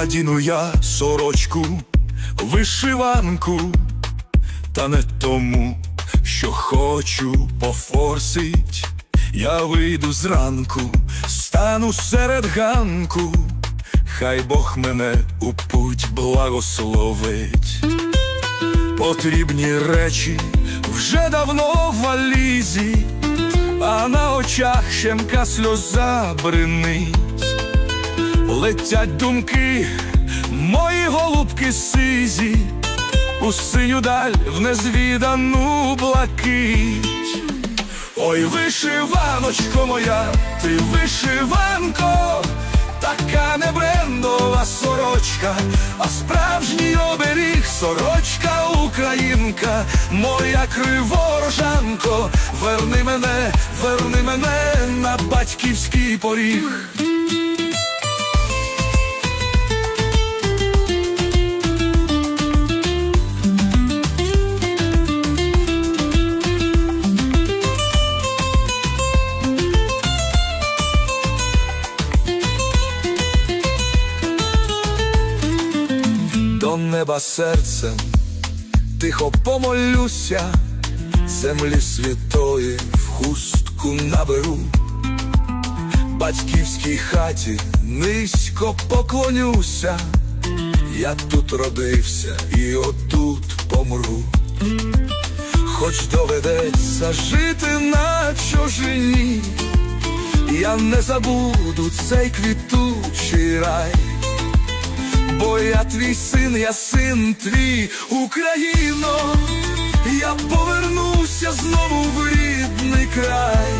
надіну я сорочку, вишиванку, та не тому, що хочу пофорсить. Я вийду зранку, стану серед ганку, хай Бог мене у путь благословить. Потрібні речі вже давно в валізі, а на очах щемка сльоза бринить. Летять думки, мої голубки сизі, у синю даль в незвідану блакить. Ой, вишиваночко моя, ти вишиванко, така не брендова сорочка, а справжній оберіг сорочка українка, моя криворожанко, верни мене, верни мене на батьківський поріг. До неба серцем тихо помолюся, землі святої в хустку наберу, батьківській хаті низько поклонюся, я тут родився і отут помру. Хоч доведеться жити на чужині, я не забуду цей квітучий рай. Бо я твій син, я син твій, Україно, я повернуся знову в рідний край.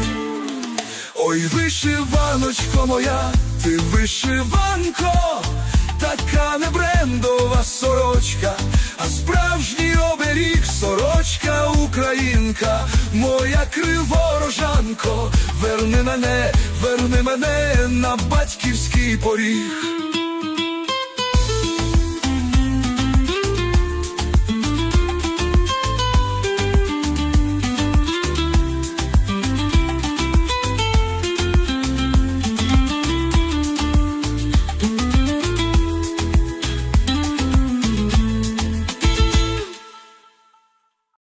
Ой, вишиваночко моя, ти вишиванко, така не брендова сорочка, а справжній оберіг сорочка українка, моя криворожанко, верни мене, верни мене на батьківський поріг.